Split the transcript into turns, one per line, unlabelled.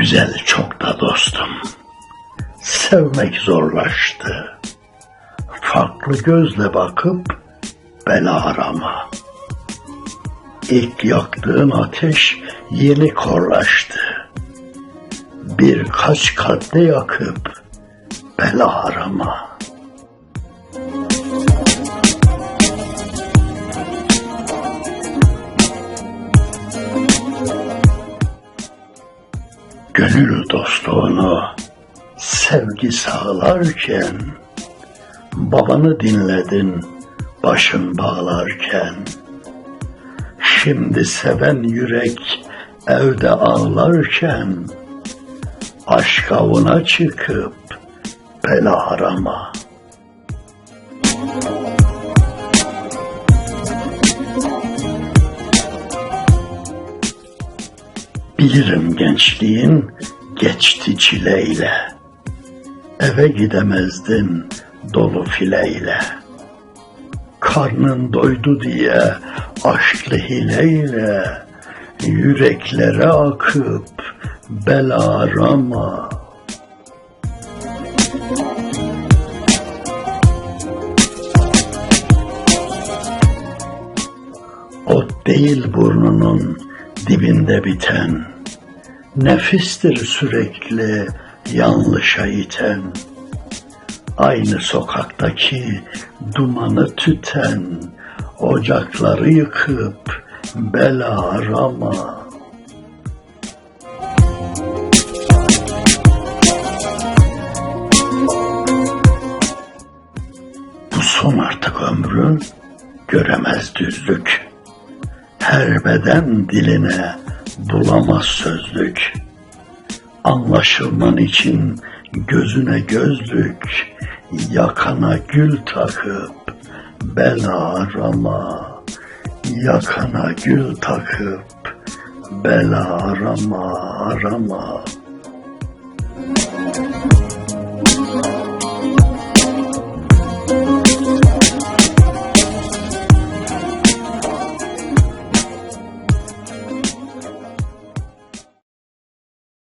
Güzel çok da dostum. Sevmek zorlaştı. Farklı gözle bakıp bela arama. İlk yaktığın ateş yeni korlaştı. Birkaç kalpte yakıp bela arama. Gönül dostluğunu sevgi sağlarken babanı dinledin başın bağlarken şimdi seven yürek evde ağlarken aşk avına çıkıp bela arama. Bilirim gençliğin geçti çileyle. Eve gidemezdin dolu fileyle. Karnın doydu diye aşklı hileyle yüreklere akıp bela arama. Ot değil burnunun dibinde biten, nefistir sürekli yanlışa iten. Aynı sokaktaki dumanı tüten, ocakları yıkıp bela arama. Son artık ömrün göremez düzlük. Her beden diline bulamaz sözlük. Anlaşılman için gözüne gözlük, yakana gül takıp bela arama. Yakana gül takıp bela arama arama.